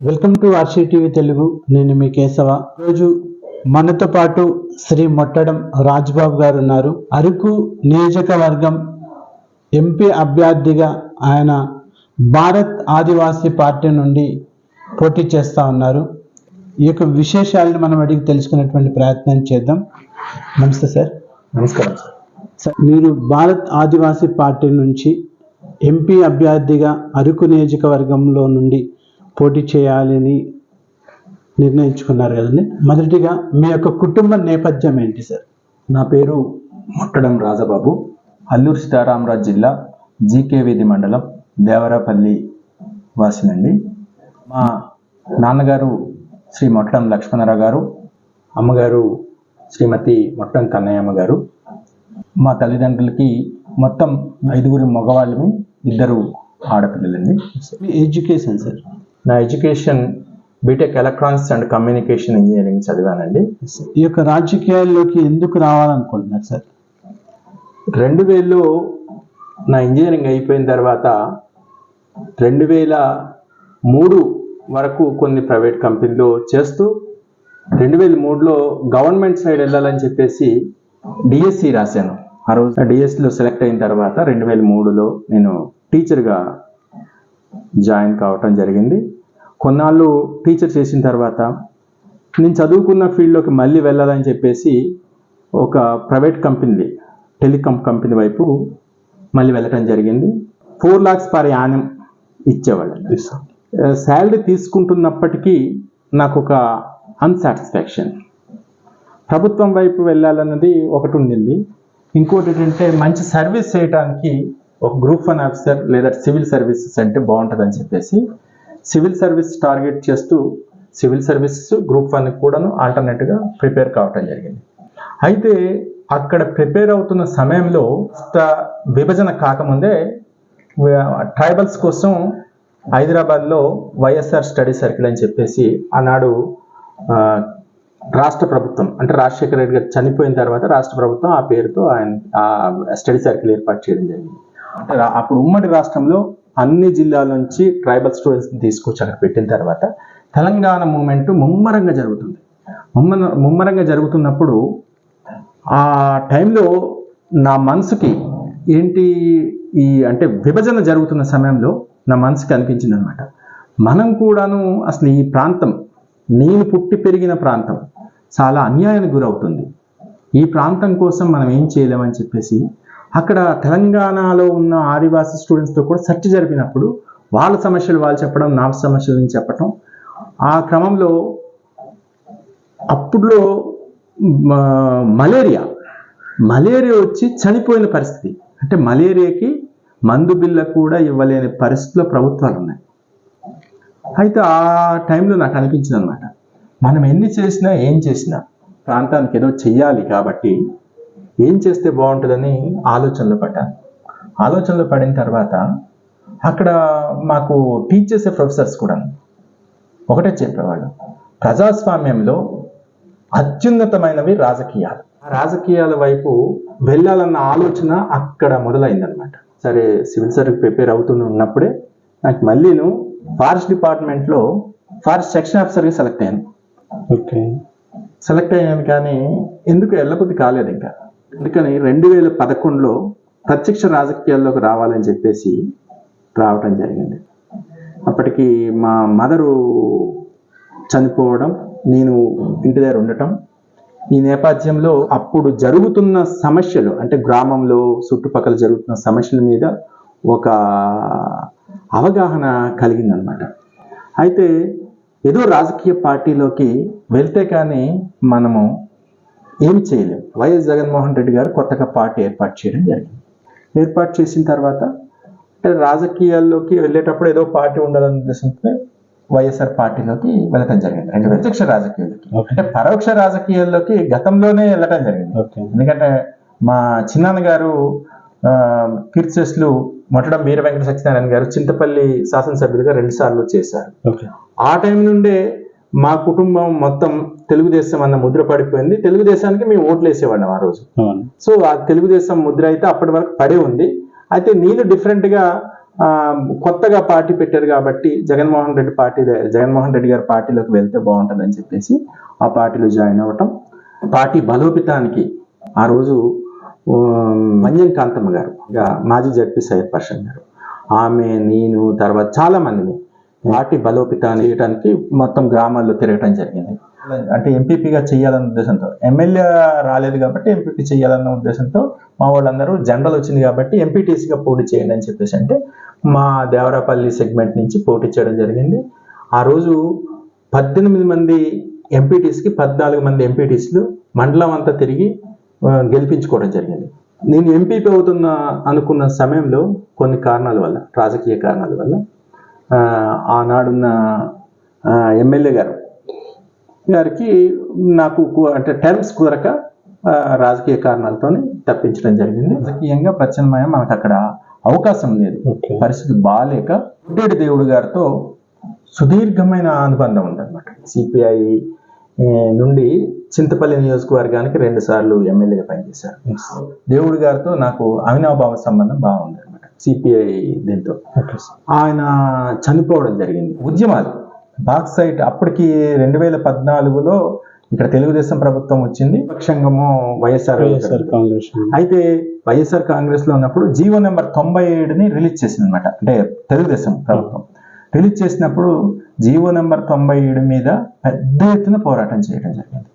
Welcome to RC TV Telugu. నేను మీ కేశవ. రోజు మనతో పాటు శ్రీ మొట్టడం రాజ్బాబు గారు ఉన్నారు. అరకు నియోజకవర్గం ఎంపీ అభ్యర్థిగా ఆయన భారత్ ఆదివాసీ పార్టీ నుండి పోటీ చేస్తా ఉన్నారు. ఈ యొక్క విశేషాలను మనం అడిగి తెలుసుకునేటువంటి ప్రయత్నం చేద్దాం. నమస్తే సార్. నమస్కారం సార్. సార్ మీరు భారత్ ఆదివాసీ పార్టీ నుంచి ఎంపీ అభ్యర్థిగా అరకు నియోజకవర్గంలో నుండి పోటీ చేయాలని నిర్ణయించుకున్నారు కదండి. మొదటిగా మీ యొక్క కుటుంబ నేపథ్యం ఏంటి సార్? నా పేరు ముట్టడం రాజబాబు. అల్లూరు సీతారామరాజు జిల్లా జీకే వీధి మండలం దేవరాపల్లి వాసినండి మా నాన్నగారు శ్రీ మొట్టడం లక్ష్మణరావు గారు అమ్మగారు శ్రీమతి మొట్టం కన్నయ్యమ్మ గారు. మా తల్లిదండ్రులకి మొత్తం ఐదుగురు మగవాళ్ళమి ఇద్దరు ఆడపిల్లలండి. Education sir? నా education BTech electronics and communication engineering చదివానండి. ఈ యొక్క రాజకీయాల్లోకి ఎందుకు రావాలనుకుంటున్నారు సార్ రెండు వేలలో నా ఇంజనీరింగ్ అయిపోయిన తర్వాత రెండు వేల మూడు వరకు కొన్ని ప్రైవేట్ కంపెనీలో చేస్తూ రెండు వేల మూడులో గవర్నమెంట్ సైడ్ వెళ్ళాలని చెప్పేసి డిఎస్సి రాశాను. ఆ రోజు డిఎస్సిలో సెలెక్ట్ అయిన తర్వాత రెండు వేల మూడులో నేను టీచర్గా జాయిన్ కావటం జరిగింది. కొన్నాళ్ళు టీచర్ చేసిన తర్వాత నేను చదువుకున్న ఫీల్డ్లోకి మళ్ళీ వెళ్ళాలని చెప్పేసి ఒక ప్రైవేట్ కంపెనీ టెలికాం కంపెనీ వైపు మళ్ళీ వెళ్ళటం జరిగింది. ఫోర్ లాక్స్ పర్ యానం ఇచ్చేవాళ్ళు. శాలరీ తీసుకుంటున్నప్పటికీ నాకు ఒక అన్సాటిస్ఫాక్షన్ ప్రభుత్వం వైపు వెళ్ళాలన్నది ఒకటి ఉండింది. ఇంకోటి ఏంటంటే మంచి సర్వీస్ చేయడానికి ఒక గ్రూప్ వన్ ఆఫీసర్ లేదా సివిల్ సర్వీసెస్ అంటే బాగుంటుందని చెప్పేసి సివిల్ సర్వీస్ టార్గెట్ చేస్తూ సివిల్ సర్వీసెస్ గ్రూప్ వన్ కూడాను ఆల్టర్నేట్గా ప్రిపేర్ కావటం జరిగింది. అయితే అక్కడ ప్రిపేర్ అవుతున్న సమయంలో విభజన కాకముందే ట్రైబల్స్ కోసం హైదరాబాద్లో వైఎస్ఆర్ స్టడీ సర్కిల్ అని చెప్పేసి ఆనాడు రాష్ట్ర ప్రభుత్వం అంటే రాజశేఖర రెడ్డి గారు చనిపోయిన తర్వాత రాష్ట్ర ప్రభుత్వం ఆ పేరుతో ఆయన ఆ స్టడీ సర్కిల్ ఏర్పాటు చేయడం జరిగింది. అప్పుడు ఉమ్మడి రాష్ట్రంలో అన్ని జిల్లాల నుంచి ట్రైబల్ స్టూడెంట్స్ని తీసుకొచ్చి అక్కడ పెట్టిన తర్వాత తెలంగాణ మూమెంట్ ముమ్మరంగా జరుగుతుంది. ముమ్మర ముమ్మరంగా జరుగుతున్నప్పుడు ఆ టైంలో నా మనసుకి ఏంటి ఈ అంటే విభజన జరుగుతున్న సమయంలో నా మనసుకి అనిపించింది అనమాట మనం కూడాను అసలు ఈ ప్రాంతం నేను పుట్టి పెరిగిన ప్రాంతం చాలా అన్యాయానికి గురవుతుంది. ఈ ప్రాంతం కోసం మనం ఏం చేయలేమని చెప్పేసి అక్కడ తెలంగాణలో ఉన్న ఆదివాసీ స్టూడెంట్స్తో కూడా చర్చ జరిపినప్పుడు వాళ్ళ సమస్యలు వాళ్ళు చెప్పడం నా సమస్యలు నేను చెప్పడం ఆ క్రమంలో అప్పుడులో మలేరియా. మలేరియా వచ్చి చనిపోయిన పరిస్థితి. అంటే మలేరియాకి మందు బిల్ల కూడా ఇవ్వలేని పరిస్థితిలో ప్రభుత్వాలు ఉన్నాయి. అయితే ఆ టైంలో నాకు అనిపించింది అనమాట మనం ఎన్ని చేసినా ఏం చేసినా ప్రాంతానికి ఏదో చెయ్యాలి కాబట్టి ఏం చేస్తే బాగుంటుందని ఆలోచనలో పడ్డాను. ఆలోచనలో పడిన తర్వాత అక్కడ మాకు టీచ్ చేసే ప్రొఫెసర్స్ కూడా ఒకటే చెప్పేవాళ్ళు. ప్రజాస్వామ్యంలో అత్యున్నతమైనవి రాజకీయాలు. ఆ రాజకీయాల వైపు వెళ్ళాలన్న ఆలోచన అక్కడ మొదలైందనమాట సరే సివిల్ సర్వీస్ ప్రిపేర్ అవుతూ ఉన్నప్పుడే నాకు మళ్ళీను ఫారెస్ట్ డిపార్ట్మెంట్లో ఫారెస్ట్ సెక్షన్ ఆఫీసర్గా సెలెక్ట్ అయ్యాను. ఓకే. సెలెక్ట్ అయ్యాను కానీ ఎందుకు వెళ్ళబుద్ధి కాలేదు ఇంకా. అందుకని రెండు వేల పదకొండులో ప్రత్యక్ష రాజకీయాల్లోకి రావాలని చెప్పేసి రావటం జరిగింది. అప్పటికి మా మదరు చనిపోవడం నేను ఇంటి దగ్గర ఉండటం ఈ నేపథ్యంలో అప్పుడు జరుగుతున్న సమస్యలు అంటే గ్రామంలో చుట్టుపక్కల జరుగుతున్న సమస్యల మీద ఒక అవగాహన కలిగిందనమాట అయితే ఏదో రాజకీయ పార్టీలోకి వెళ్తే కానీ మనము ఏమి చేయలేం. వైఎస్ జగన్మోహన్ రెడ్డి గారు కొత్తగా పార్టీ ఏర్పాటు చేయడం జరిగింది. ఏర్పాటు చేసిన తర్వాత అంటే రాజకీయాల్లోకి వెళ్ళేటప్పుడు ఏదో పార్టీ ఉండాలనే ఉద్దేశంతో వైఎస్ఆర్ పార్టీలోకి వెళ్ళటం జరిగింది. రెండు ప్రత్యక్ష రాజకీయాలకి అంటే పరోక్ష రాజకీయాల్లోకి గతంలోనే వెళ్ళటం జరిగింది. ఎందుకంటే మా చిన్నాన్న గారు ఆ, కీర్తిశేషులు మొట్టడం వీర వెంకట సత్యనారాయణ గారు చింతపల్లి శాసనసభ్యులుగా రెండు సార్లు చేశారు ఆ టైం నుండే మా కుటుంబం మొత్తం తెలుగుదేశం అన్న ముద్ర పడిపోయింది. తెలుగుదేశానికి మేము ఓట్లు వేసేవాళ్ళం ఆ రోజు. సో ఆ తెలుగుదేశం ముద్ర అయితే అప్పటి వరకు పడే ఉంది. అయితే నేను డిఫరెంట్గా కొత్తగా పార్టీ పెట్టారు కాబట్టి జగన్మోహన్ రెడ్డి పార్టీ జగన్మోహన్ రెడ్డి గారి పార్టీలోకి వెళ్తే బాగుంటుందని చెప్పేసి ఆ పార్టీలో జాయిన్ అవ్వటం. పార్టీ బలోపేతానికి ఆ రోజు మంజన్ కాంతమ్మ గారు మాజీ జడ్పీ సయ్యద్ పర్షన్ గారు. ఆమె నేను తర్వాత చాలా మందిని పార్టీ బలోపేతం చేయడానికి మొత్తం గ్రామాల్లో తిరగటం జరిగింది. అంటే ఎంపీపీగా చేయాలన్న ఉద్దేశంతో ఎమ్మెల్యే రాలేదు కాబట్టి ఎంపీపీ చేయాలన్న ఉద్దేశంతో మా వాళ్ళందరూ జనరల్ వచ్చింది కాబట్టి ఎంపీటీసీగా పోటీ చేయండి అని చెప్పేసి అంటే మా దేవరాపల్లి సెగ్మెంట్ నుంచి పోటీ చేయడం జరిగింది. ఆ రోజు పద్దెనిమిది మంది ఎంపీటీస్కి పద్నాలుగు మంది ఎంపీటీసీలు మండలం అంతా తిరిగి గెలిపించుకోవడం జరిగింది. నేను ఎంపీపీ అవుతున్న అనుకున్న సమయంలో కొన్ని కారణాల వల్ల రాజకీయ కారణాల వల్ల ఆనాడున్న ఎమ్మెల్యే గారు. గారికి నాకు అంటే టర్మ్స్ కుదరక రాజకీయ కారణాలతోనే తప్పించడం జరిగింది. రాజకీయంగా ప్రత్యామ్నాయం మనకు అక్కడ అవకాశం లేదు. పరిస్థితి బాగాలేక పుట్టేడు దేవుడు గారితో సుదీర్ఘమైన అనుబంధం ఉందన్నమాట. సిపిఐ నుండి చింతపల్లి నియోజకవర్గానికి రెండు సార్లు ఎమ్మెల్యేగా పనిచేశారు. దేవుడు గారితో నాకు అవినాభావ సంబంధం బాగుంది. సిపిఐ దీంతో. ఆయన చనిపోవడం జరిగింది. ఉద్యమాలు. బాక్సైట్ అప్పటికి రెండు వేల పద్నాలుగులో ఇక్కడ తెలుగుదేశం ప్రభుత్వం వచ్చింది. పక్షంగము వైఎస్ఆర్ వైఎస్ఆర్ కాంగ్రెస్. అయితే వైఎస్ఆర్ కాంగ్రెస్లో ఉన్నప్పుడు జీవో నెంబర్ తొంభై ఏడుని రిలీజ్ చేసింది అనమాట అంటే తెలుగుదేశం ప్రభుత్వం. రిలీజ్ చేసినప్పుడు జీవో నెంబర్ తొంభై ఏడు మీద పెద్ద ఎత్తున పోరాటం చేయడం జరిగింది.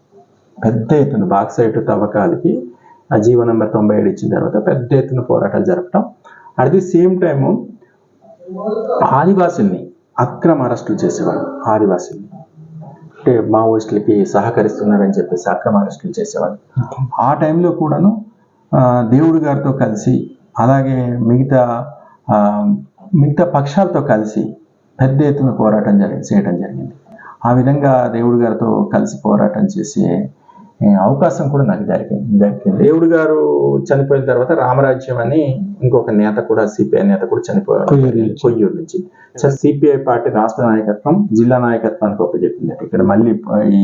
పెద్ద ఎత్తున బాక్సైట్ తవ్వకాలకి ఆ జీవో నెంబర్ తొంభై ఏడు ఇచ్చిన తర్వాత పెద్ద ఎత్తున పోరాటాలు జరపడం అట్ ది సేమ్ టైము ఆదివాసుల్ని అక్రమ అరెస్టులు చేసేవాళ్ళు ఆదివాసుల్ని. అంటే మావోయిస్టులకి సహకరిస్తున్నారని చెప్పేసి అక్రమ అరెస్టులు చేసేవాళ్ళు ఆ టైంలో కూడాను దేవుడు గారితో కలిసి అలాగే మిగతా మిగతా పక్షాలతో కలిసి పెద్ద ఎత్తున పోరాటం జరిగి చేయడం జరిగింది. ఆ విధంగా దేవుడు గారితో కలిసి పోరాటం చేసే అవకాశం కూడా నాకు జరిగింది దక్కింది దేవుడు గారు చనిపోయిన తర్వాత రామరాజ్యం అని ఇంకొక నేత కూడా సిపిఐ నేత కూడా చనిపోయారు. కొయ్యూరు నుంచి. సిపిఐ పార్టీ రాష్ట్ర నాయకత్వం జిల్లా నాయకత్వానికి ఒప్పచెప్పింది ఇక్కడ మళ్ళీ ఈ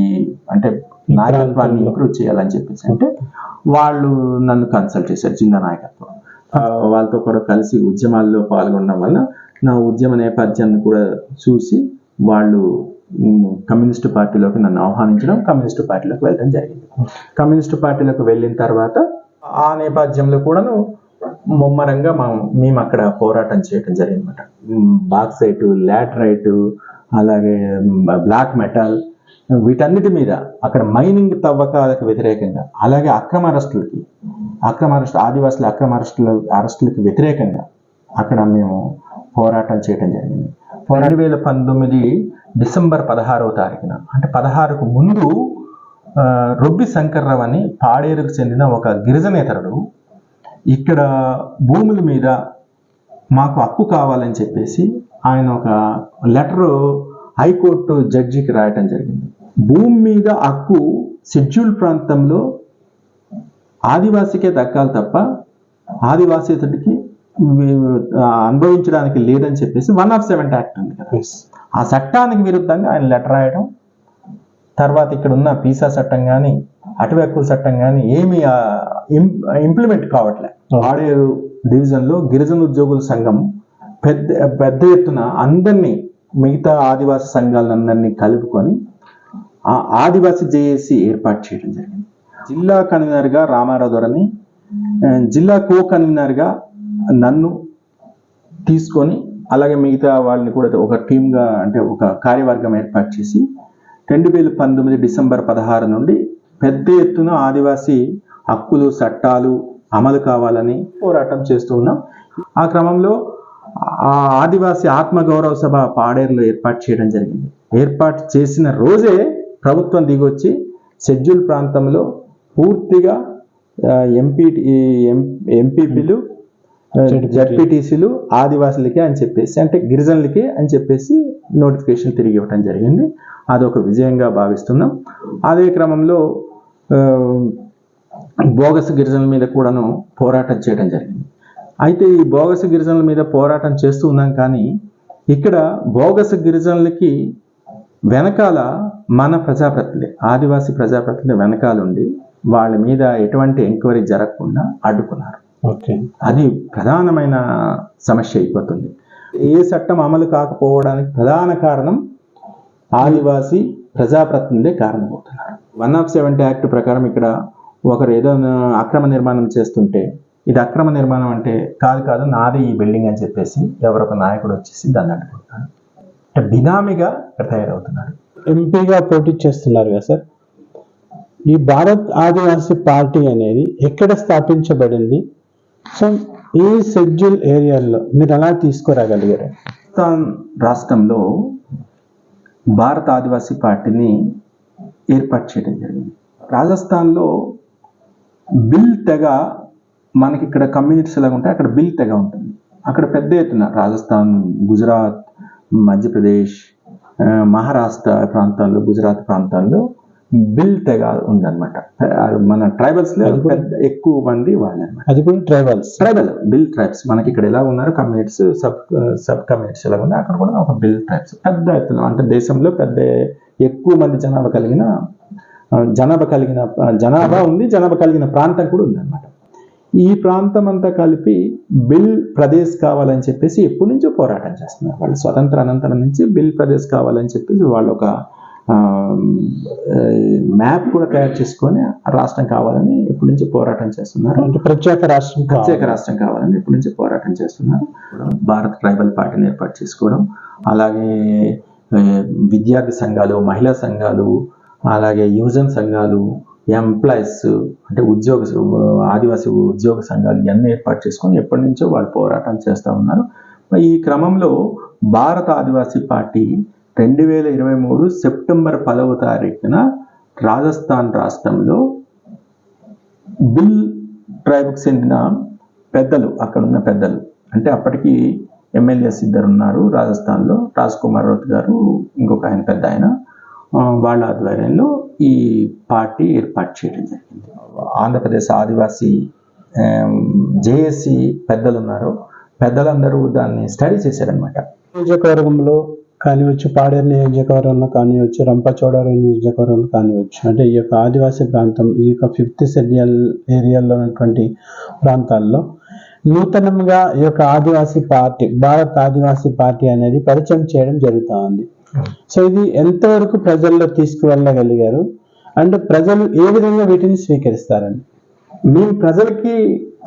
అంటే నాయకత్వాన్ని. ఇంప్రూవ్ చేయాలని చెప్పేసి అంటే వాళ్ళు నన్ను కన్సల్ట్ చేశారు జిల్లా నాయకత్వం. వాళ్ళతో కూడా కలిసి ఉద్యమాల్లో పాల్గొనడం వల్ల నా ఉద్యమ నేపథ్యాన్ని కూడా చూసి వాళ్ళు కమ్యూనిస్టు పార్టీలోకి నన్ను ఆహ్వానించడం కమ్యూనిస్టు పార్టీలోకి వెళ్ళడం జరిగింది. కమ్యూనిస్టు పార్టీలోకి వెళ్ళిన తర్వాత ఆ నేపథ్యంలో కూడాను ముమ్మరంగా మా మేము అక్కడ పోరాటం చేయడం జరిగిందన్నమాట. బాక్సైట్ లాటరైట్ అలాగే బ్లాక్ మెటల్ వీటన్నిటి మీద అక్కడ మైనింగ్ తవ్వకాలకు వ్యతిరేకంగా అలాగే అక్రమ అరెస్టులకి అక్రమ అరెస్ట్ ఆదివాసుల అక్రమ అరెస్టుల అరెస్టులకు వ్యతిరేకంగా అక్కడ మేము పోరాటం చేయడం జరిగింది. రెండు వేల పంతొమ్మిది డిసెంబర్ పదహారవ తారీఖున. అంటే పదహారుకు ముందు రొబ్బి శంకర్రావు అని పాడేరుకు చెందిన ఒక గిరిజనేతరుడు ఇక్కడ భూముల మీద మాకు హక్కు కావాలని చెప్పేసి ఆయన ఒక లెటరు హైకోర్టు జడ్జికి రాయటం జరిగింది. భూమి మీద హక్కు షెడ్యూల్ ప్రాంతంలో ఆదివాసికే దక్కాలి తప్ప ఆదివాసీతుడికి అనుభవించడానికి లేదని చెప్పేసి వన్ ఆఫ్ సెవెంటీ యాక్ట్ ఉంది కదా. ఆ చట్టానికి విరుద్ధంగా ఆయన లెటర్ రాయడం తర్వాత ఇక్కడ ఉన్న పీసా చట్టం కానీ అటవీ హక్కుల చట్టం కానీ ఏమి ఇంప్లిమెంట్ కావట్లే. ఆడేరు డివిజన్లో గిరిజన ఉద్యోగుల సంఘం పెద్ద పెద్ద ఎత్తున అందరినీ మిగతా ఆదివాసీ సంఘాలందరినీ కలుపుకొని ఆ ఆదివాసీ జేఏసీ ఏర్పాటు చేయడం జరిగింది. జిల్లా కన్వీనర్గా రామారావు దొరని ఆ, జిల్లా కో కన్వీనర్గా నన్ను తీసుకొని అలాగే మిగతా వాళ్ళని కూడా ఒక టీమ్గా అంటే ఒక కార్యవర్గం ఏర్పాటు చేసి రెండు వేల పంతొమ్మిది డిసెంబర్ పదహారు నుండి పెద్ద ఎత్తున ఆదివాసీ హక్కులు చట్టాలు అమలు కావాలని పోరాటం చేస్తూ ఉన్నాం. ఆ క్రమంలో ఆ ఆదివాసీ ఆత్మగౌరవ సభ పాడేరులో ఏర్పాటు చేయడం జరిగింది. ఏర్పాటు చేసిన రోజే ప్రభుత్వం దిగొచ్చి షెడ్యూల్ ప్రాంతంలో పూర్తిగా ఎంపీ ఎంపీపీలు జడ్పీటీసీలు ఆదివాసులకే అని చెప్పేసి అంటే గిరిజనులకే అని చెప్పేసి నోటిఫికేషన్ తిరిగి ఇవ్వడం జరిగింది. అదొక విజయంగా భావిస్తున్నాం. అదే క్రమంలో బోగస్ గిరిజనుల మీద కూడాను పోరాటం చేయడం జరిగింది. అయితే ఈ బోగస్ గిరిజనుల మీద పోరాటం చేస్తూ ఉన్నాం కానీ ఇక్కడ బోగస్ గిరిజనులకి వెనకాల మన ప్రజాప్రతినిధి ఆదివాసీ ప్రజాప్రతినిధి వెనకాలండి వాళ్ళ మీద ఎటువంటి ఎంక్వైరీ జరగకుండా అడ్డుకున్నారు. అది ప్రధానమైన సమస్య అయిపోతుంది. ఏ చట్టం అమలు కాకపోవడానికి ప్రధాన కారణం ఆదివాసీ ప్రజాప్రతినిధులే కారణమవుతున్నారు. వన్ ఆఫ్ సెవెంటీ యాక్ట్ ప్రకారం ఇక్కడ ఒకరు ఏదో అక్రమ నిర్మాణం చేస్తుంటే ఇది అక్రమ నిర్మాణం అంటే కాదు కాదు నాది ఈ బిల్డింగ్ అని చెప్పేసి ఎవరొక నాయకుడు వచ్చేసి దాన్ని అడ్డుకుంటాడు అంటే బినామీగా ఇక్కడ తయారవుతున్నారు. ఎంపీగా పోటీ చేస్తున్నారు కదా సార్. ఈ భారత్ ఆదివాసీ పార్టీ అనేది ఎక్కడ స్థాపించబడింది? సో ఈ షెడ్యూల్ ఏరియాల్లో మీరు ఎలా తీసుకురాగలిగారు? రాజస్థాన్ రాష్ట్రంలో భారత ఆదివాసీ పార్టీని ఏర్పాటు చేయడం జరిగింది. రాజస్థాన్లో బిల్ తెగ మనకి ఇక్కడ కమ్యూనిటీస్ ఎలాగ ఉంటాయి అక్కడ బిల్ తెగ ఉంటుంది. అక్కడ పెద్ద ఎత్తున రాజస్థాన్ గుజరాత్ మధ్యప్రదేశ్ మహారాష్ట్ర ప్రాంతాల్లో గుజరాత్ ప్రాంతాల్లో బిల్ తెగ ఉందన్నమాట. మన ట్రైబల్స్లో పెద్ద ఎక్కువ మంది వాళ్ళనమాట అది కూడా ట్రైబల్స్ ట్రైబల్ బిల్ ట్రైబ్స్ మనకి ఇక్కడ ఎలా ఉన్నారు? కమ్యూనిటీస్ సబ్ సబ్ కమ్యూనిటీస్ ఎలా ఉన్నాయి అక్కడ కూడా ఒక బిల్ ట్రైబ్స్ పెద్ద ఎత్తున అంటే దేశంలో పెద్ద ఎక్కువ మంది జనాభా కలిగిన జనాభా కలిగిన జనాభా ఉంది జనాభా కలిగిన ప్రాంతం కూడా ఉంది అనమాట ఈ ప్రాంతం అంతా కలిపి బిల్ ప్రదేశ్ కావాలని చెప్పేసి ఎప్పటి నుంచో పోరాటం చేస్తున్నారు. వాళ్ళు స్వతంత్ర అనంతరం నుంచి బిల్ ప్రదేశ్ కావాలని చెప్పేసి వాళ్ళు ఒక మ్యాప్ కూడా తయారు చేసుకొని రాష్ట్రం కావాలని ఎప్పటి నుంచో పోరాటం చేస్తున్నారు. ప్రత్యేక రాష్ట్రం. ప్రత్యేక రాష్ట్రం కావాలని ఇప్పటి నుంచి పోరాటం చేస్తున్నారు. భారత్ ట్రైబల్ పార్టీని ఏర్పాటు చేసుకోవడం అలాగే విద్యార్థి సంఘాలు మహిళా సంఘాలు అలాగే యువజన సంఘాలు ఎంప్లాయీస్ అంటే ఉద్యోగ ఆదివాసీ ఉద్యోగ సంఘాలు ఇవన్నీ ఏర్పాటు చేసుకొని ఎప్పటి నుంచో వాళ్ళు పోరాటం చేస్తూ ఉన్నారు. ఈ క్రమంలో భారత ఆదివాసీ పార్టీ రెండు వేల ఇరవై మూడు సెప్టెంబర్ పదవ తారీఖున రాజస్థాన్ రాష్ట్రంలో బిల్ ట్రైబ్కి చెందిన పెద్దలు అక్కడ ఉన్న పెద్దలు అంటే అప్పటికి ఎమ్మెల్యేస్ ఇద్దరు ఉన్నారు రాజస్థాన్లో. రాజ్ కుమార్ రౌత్ గారు ఇంకొక ఆయన పెద్ద ఆయన వాళ్ళ ఆధ్వర్యంలో ఈ పార్టీ ఏర్పాటు చేయడం జరిగింది. ఆంధ్రప్రదేశ్ ఆదివాసీ జేఏసీ పెద్దలు ఉన్నారు పెద్దలందరూ దాన్ని స్టడీ చేశారనమాట నియోజకవర్గంలో కానివచ్చు పాడేరు నియోజకవర్గంలో కానివచ్చు రంపచోడవరం నియోజకవర్గంలో కానివచ్చు. అంటే ఈ యొక్క ఆదివాసీ ప్రాంతం ఈ యొక్క ఫిఫ్త్ షెడ్యూల్ ఏరియాలో ఉన్నటువంటి ప్రాంతాల్లో నూతనంగా ఈ యొక్క ఆదివాసీ పార్టీ భారత్ ఆదివాసీ పార్టీ అనేది పరిచయం చేయడం జరుగుతూ ఉంది సో ఇది ఎంతవరకు ప్రజల్లో తీసుకువెళ్ళగలిగారు? అండ్ ప్రజలు ఏ విధంగా వీటిని స్వీకరిస్తారని? మేము ప్రజలకి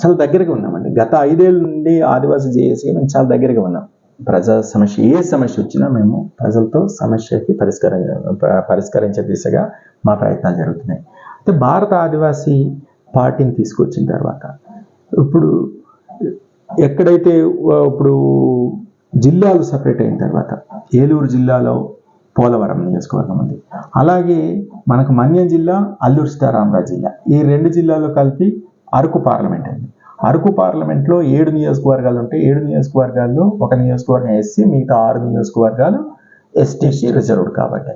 చాలా దగ్గరగా ఉన్నామండి. గత ఐదేళ్ళ నుండి ఆదివాసీ జేఏసీకి మేము చాలా దగ్గరగా ఉన్నాం. ప్రజా సమస్య ఏ సమస్య వచ్చినా మేము ప్రజలతో సమస్యకి పరిష్కర పరిష్కరించే దిశగా మా ప్రయత్నాలు జరుగుతున్నాయి. అయితే భారత ఆదివాసీ పార్టీని తీసుకొచ్చిన తర్వాత ఇప్పుడు ఎక్కడైతే ఇప్పుడు జిల్లాలు సపరేట్ అయిన తర్వాత ఏలూరు జిల్లాలో పోలవరం నియోజకవర్గం ఉంది. అలాగే మనకు మన్యం జిల్లా అల్లూరు సీతారామరాజు జిల్లా ఈ రెండు జిల్లాలో కలిపి అరకు పార్లమెంట్ ఉంది అరకు పార్లమెంట్లో ఏడు నియోజకవర్గాలు ఉంటాయి. ఏడు నియోజకవర్గాల్లో ఒక నియోజకవర్గం ఎస్సీ మిగతా ఆరు నియోజకవర్గాలు ఎస్టీసీ రిజర్వ్డ్ కాబట్టి.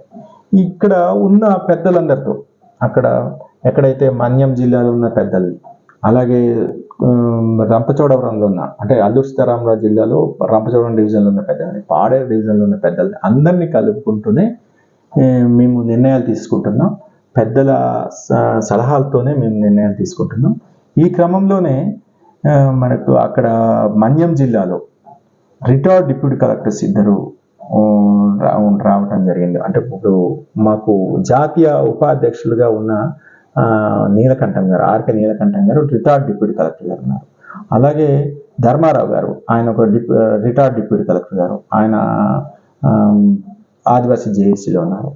ఇక్కడ ఉన్న పెద్దలందరితో అక్కడ ఎక్కడైతే మన్యం జిల్లాలో ఉన్న పెద్దల్ని అలాగే రంపచోడవరంలో ఉన్న అంటే అల్లూరు సీతారామరాజు జిల్లాలో రంపచోడవరం డివిజన్లో ఉన్న పెద్దల్ని పాడేరు డివిజన్లో ఉన్న పెద్దల్ని అందరినీ కలుపుకుంటూనే మేము నిర్ణయాలు తీసుకుంటున్నాం. పెద్దల స- సలహాలతోనే మేము నిర్ణయాలు తీసుకుంటున్నాం. ఈ క్రమంలోనే మనకు అక్కడ మన్యం జిల్లాలో రిటైర్డ్ డిప్యూటీ కలెక్టర్స్ ఇద్దరు రా- రావటం జరిగింది. అంటే ఇప్పుడు మాకు జాతీయ ఉపాధ్యక్షులుగా ఉన్న నీలకంఠం గారు ఆర్కే నీలకంఠం గారు రిటైర్డ్ డిప్యూటీ కలెక్టర్ గారు ఉన్నారు. అలాగే ధర్మారావు గారు ఆయన ఒక డిప్ రిటైర్డ్ డిప్యూటీ కలెక్టర్ గారు ఆయన ఆదివాసీ జేఏసీలో ఉన్నారు.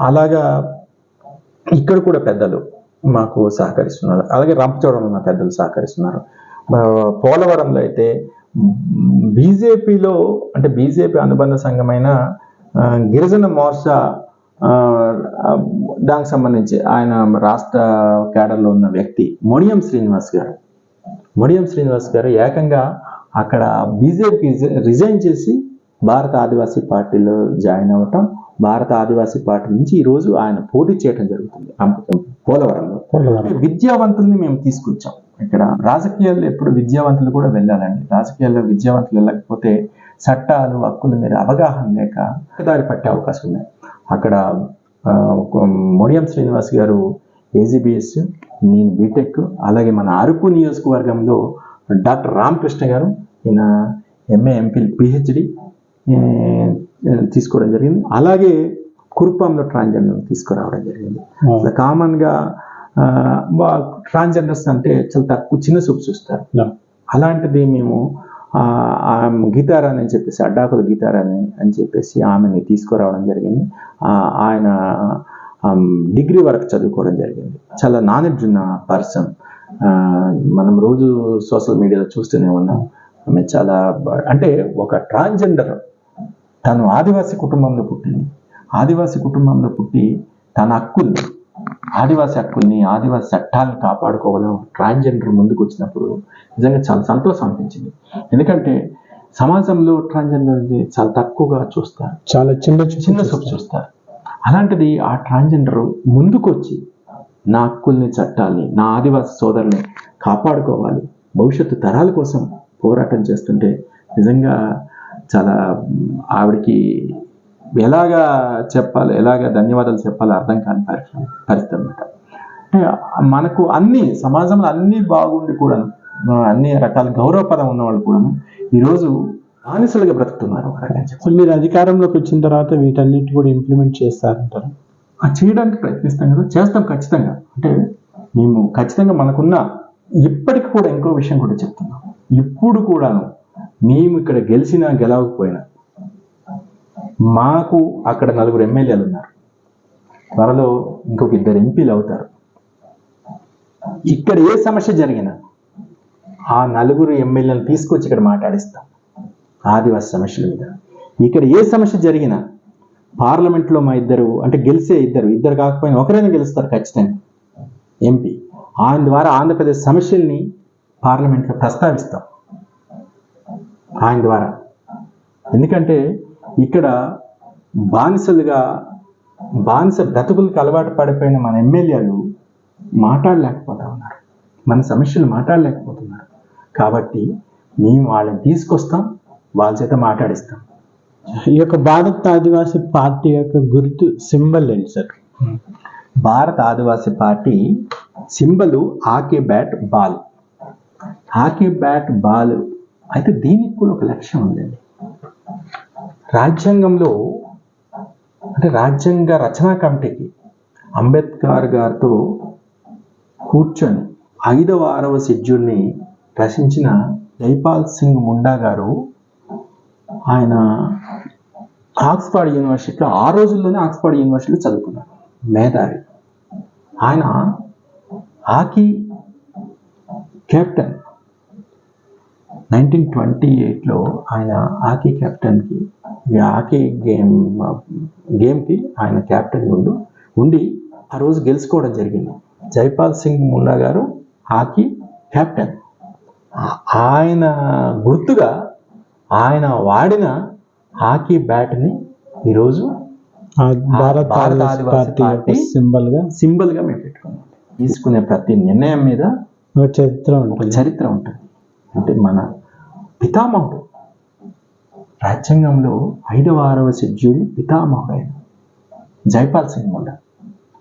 అలాగా ఇక్కడ కూడా పెద్దలు మాకు సహకరిస్తున్నారు. అలాగే రంపచోడవరం ఉన్న పెద్దలు సహకరిస్తున్నారు. పోలవరంలో అయితే బీజేపీలో అంటే బీజేపీ అనుబంధ సంఘమైన గిరిజన మోర్చా దానికి సంబంధించి ఆయన రాష్ట్ర కేడర్లో ఉన్న వ్యక్తి మొడియం శ్రీనివాస్ గారు. మొడియం శ్రీనివాస్ గారు ఏకంగా అక్కడ బీజేపీ రిజైన్ చేసి భారత ఆదివాసీ పార్టీలో జాయిన్ అవ్వటం భారత ఆదివాసీ పార్టీ నుంచి ఈరోజు ఆయన పోటీ చేయడం జరుగుతుంది. పోలవరంలో. పోలవరం. విద్యావంతుల్ని మేము తీసుకొచ్చాం. ఇక్కడ రాజకీయాల్లో ఎప్పుడు విద్యావంతులు కూడా వెళ్ళాలండి. రాజకీయాల్లో విద్యావంతులు వెళ్ళకపోతే చట్టాలు హక్కుల మీద అవగాహన లేక దారి పట్టే అవకాశం ఉన్నాయి. అక్కడ మొడియం శ్రీనివాస్ గారు ఏజీబీఎస్ నేను బీటెక్ అలాగే మన అరకు నియోజకవర్గంలో డాక్టర్ రామకృష్ణ గారు ఈయన ఎంఏ ఎంపీల్ పిహెచ్డి తీసుకోవడం జరిగింది. అలాగే కురుపాంలో ట్రాన్స్జెండర్ తీసుకురావడం జరిగింది. అసలు కామన్గా ట్రాన్స్జెండర్స్ అంటే చాలా తక్కువ చిన్న చూపు చూస్తారు. అలాంటిది మేము గీతారాణి అని చెప్పేసి అడ్డాకుల గీతారాణి అని చెప్పేసి ఆమెని తీసుకురావడం జరిగింది. ఆయన డిగ్రీ వరకు చదువుకోవడం జరిగింది. చాలా నాలెడ్జ్ ఉన్న పర్సన్. మనం రోజు సోషల్ మీడియాలో చూస్తూనే ఉన్నాం. ఆమె చాలా అంటే ఒక ట్రాన్స్జెండర్. తను ఆదివాసీ కుటుంబంలో పుట్టింది. ఆదివాసీ కుటుంబంలో పుట్టి తన హక్కుల్ని ఆదివాసీ హక్కుల్ని ఆదివాసీ చట్టాలను కాపాడుకోవడం ట్రాన్స్జెండర్ ముందుకు వచ్చినప్పుడు నిజంగా చాలా సంతోషం అనిపించింది. ఎందుకంటే సమాజంలో ట్రాన్స్జెండర్ చాలా తక్కువగా చూస్తారు. చాలా చిన్న చిన్న చూపు చూస్తారు. అలాంటిది ఆ ట్రాన్స్జెండర్ ముందుకు వచ్చి నా హక్కుల్ని చట్టాల్ని నా ఆదివాసి సోదరుల్ని కాపాడుకోవాలి. భవిష్యత్తు తరాల కోసం పోరాటం చేస్తుంటే నిజంగా చాలా ఆవిడకి ఎలాగా చెప్పాలి ఎలాగా ధన్యవాదాలు చెప్పాలో అర్థం కాని పరిస్థితి పరిస్థితి అనమాట మనకు అన్ని సమాజంలో అన్ని బాగుండి కూడా అన్ని రకాల గౌరవ పదం ఉన్న వాళ్ళు కూడా ఈరోజు బానిసలుగా బ్రతుకుతున్నారు మీరు అధికారంలోకి వచ్చిన తర్వాత వీటన్నిటి కూడా ఇంప్లిమెంట్ చేస్తారంటారు? ఆ చేయడానికి ప్రయత్నిస్తాం కదా చేస్తాం ఖచ్చితంగా. అంటే మేము ఖచ్చితంగా మనకున్న ఇప్పటికి కూడా ఇంకో విషయం కూడా చెప్తున్నాం ఇప్పుడు కూడాను మేము ఇక్కడ గెలిచినా గెలవకపోయినా మాకు అక్కడ నలుగురు ఎమ్మెల్యేలు ఉన్నారు. త్వరలో ఇంకొక ఇద్దరు ఎంపీలు అవుతారు. ఇక్కడ ఏ సమస్య జరిగినా ఆ నలుగురు ఎమ్మెల్యేలను తీసుకొచ్చి ఇక్కడ మాట్లాడిస్తాం. ఆదివాసి సమస్యల మీద. ఇక్కడ ఏ సమస్య జరిగినా పార్లమెంట్లో మా ఇద్దరు అంటే గెలిచే ఇద్దరు ఇద్దరు కాకపోయినా ఒకరైనా గెలుస్తారు ఖచ్చితంగా. ఎంపీ. ఆయన ద్వారా ఆంధ్రప్రదేశ్ సమస్యల్ని పార్లమెంట్లో ప్రస్తావిస్తాం. ఆయన ద్వారా. ఎందుకంటే ఇక్కడ బానిసలుగా బానిస బ్రతుకులకు అలవాటు పడిపోయిన మన ఎమ్మెల్యేలు మాట్లాడలేకపోతా ఉన్నారు. మన సమస్యలు మాట్లాడలేకపోతున్నారు. కాబట్టి మేము వాళ్ళని తీసుకొస్తాం వాళ్ళ చేత మాట్లాడిస్తాం. ఈ యొక్క భారత్ ఆదివాసీ పార్టీ యొక్క గుర్తు సింబల్ ఏంటి sir? Bharat Adivasi party symbol hockey bat ball. Hockey bat ball అయితే దీనికి కూడా ఒక లక్ష్యం ఉందండి రాజ్యాంగంలో అంటే రాజ్యాంగ రచనా కమిటీకి అంబేద్కర్ గారితో కూర్చొని ఐదవ ఆరవ షెడ్యూల్ని రచించిన జైపాల్ సింగ్ ముండా గారు ఆయన ఆక్స్ఫర్డ్ యూనివర్సిటీలో ఆ రోజుల్లోనే ఆక్స్ఫర్డ్ యూనివర్సిటీలో చదువుకున్నారు. మేధావి. ఆయన హాకీ కెప్టెన్. నైన్టీన్ ట్వంటీ ఎయిట్లో ఆయన హాకీ కెప్టెన్కి హాకీ గేమ్ గేమ్కి ఆయన కెప్టెన్ ఉండు ఉండి ఆ రోజు గెలుచుకోవడం జరిగింది. జైపాల్ సింగ్ మున్నా గారు హాకీ కెప్టెన్. ఆయన గుర్తుగా ఆయన వాడిన హాకీ బ్యాట్ని ఈరోజు ఆ భారత్ భారత ఆదివాసీ ఆదివాసీ పార్టీ యొక్క పార్టీ సింబల్గా సింబల్గా మేము పెట్టుకున్నాం. తీసుకునే ప్రతి నిర్ణయం మీద ఒక చరిత్ర ఉంటుంది. చరిత్ర ఉంటుంది. అంటే మన పితామహుడు. రాజ్యాంగంలో ఐదవ ఆరవ షెడ్యూల్ పితామహుడు ఆయన. జైపాల్ సింగ్ ముండా.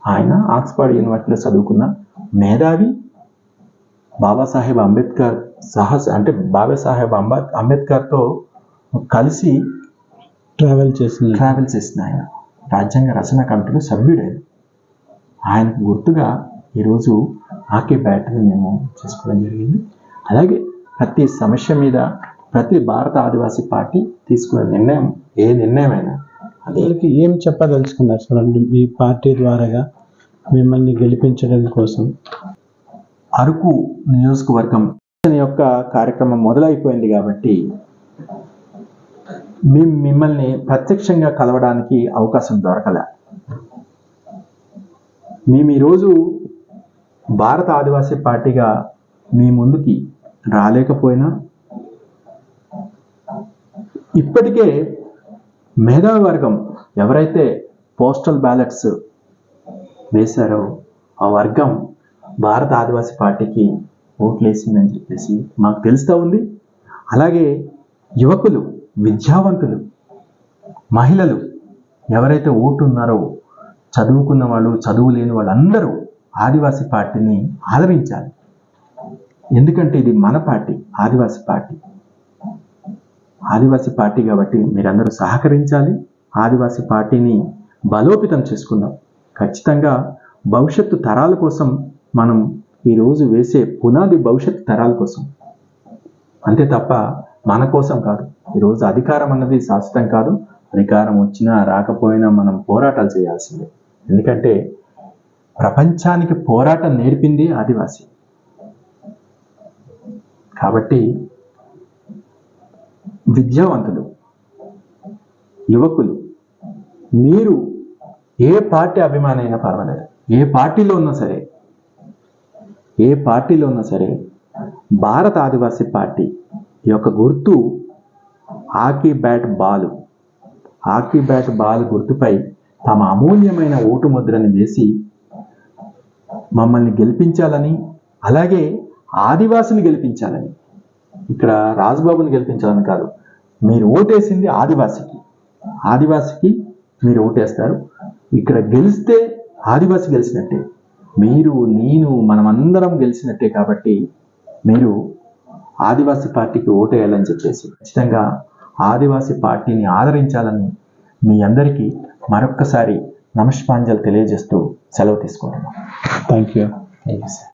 ఆయన ఆక్స్ఫర్డ్ యూనివర్సిటీలో చదువుకున్న మేధావి బాబాసాహెబ్ అంబేద్కర్ సహస్ అంటే బాబాసాహెబ్ అంబా అంబేద్కర్తో కలిసి ట్రావెల్ చేసిన ట్రావెల్ చేసిన ఆయన. రాజ్యాంగ రచన కమిటీలో సభ్యుడు ఆయన ఆయనకు గుర్తుగా ఈరోజు ఆకే బ్యాటరీ మేము చేసుకోవడం జరిగింది. అలాగే ప్రతి సమస్య మీద ప్రతి భారత ఆదివాసీ పార్టీ తీసుకునే నిర్ణయం ఏ నిర్ణయమైనా అది. వాళ్ళకి ఏం చెప్పదలుచుకున్నారు సార్ అంటే మీ పార్టీ ద్వారాగా మిమ్మల్ని గెలిపించడం కోసం? అరకు నియోజకవర్గం యొక్క కార్యక్రమం మొదలైపోయింది కాబట్టి మేము మిమ్మల్ని ప్రత్యక్షంగా కలవడానికి అవకాశం దొరకలే. మేము ఈరోజు భారత ఆదివాసీ పార్టీగా మీ ముందుకి రాలేకపోయినా ఇప్పటికే మేధావి వర్గం ఎవరైతే పోస్టల్ బ్యాలెట్స్ వేశారో ఆ వర్గం భారత ఆదివాసీ పార్టీకి ఓట్లు వేసిందని చెప్పేసి మాకు తెలుస్తూ ఉంది. అలాగే యువకులు విద్యావంతులు మహిళలు ఎవరైతే ఓటు ఉన్నారో చదువుకున్న వాళ్ళు చదువు లేని వాళ్ళందరూ ఆదివాసీ పార్టీని ఆదరించాలి. ఎందుకంటే ఇది మన party Adivasi party. Adivasi party కాబట్టి మీరందరూ సహకరించాలి. ఆదివాసీ పార్టీని బలోపేతం చేసుకుందాం. ఖచ్చితంగా భవిష్యత్తు తరాల కోసం మనం ఈరోజు వేసే పునాది భవిష్యత్తు తరాల కోసం. అంతే తప్ప మన కోసం కాదు. ఈరోజు అధికారం అన్నది శాశ్వతం కాదు. అధికారం వచ్చినా రాకపోయినా మనం పోరాటాలు చేయాల్సిందే. ఎందుకంటే ప్రపంచానికి పోరాటం నేర్పింది ఆదివాసీ. కాబట్టి విద్యావంతులు యువకులు. మీరు ఏ పార్టీ అభిమాని అయినా పర్వాలేదు. ఏ పార్టీలో ఉన్నా సరే ఏ పార్టీలో ఉన్నా సరే భారత ఆదివాసీ పార్టీ యొక్క గుర్తు hockey bat ball. Hockey bat ball గుర్తుపై తమ అమూల్యమైన ఓటు ముద్రని వేసి మమ్మల్ని గెలిపించాలని అలాగే ఆదివాసిని గెలిపించాలని. ఇక్కడ రాజ్బాబుని గెలిపించాలని కాదు మీరు ఓటేసింది ఆదివాసికి. ఆదివాసికి మీరు ఓటేస్తారు. ఇక్కడ గెలిస్తే ఆదివాసి గెలిచినట్టే. మీరు నేను మనమందరం గెలిచినట్టే కాబట్టి మీరు ఆదివాసి పార్టీకి ఓటేయాలని చెప్పేసి ఖచ్చితంగా ఆదివాసి పార్టీని ఆదరించాలని మీ అందరికీ మరొక్కసారి నమస్పాంజలు తెలియజేస్తూ సెలవు తీసుకుంటున్నాం. Thank you thank you sir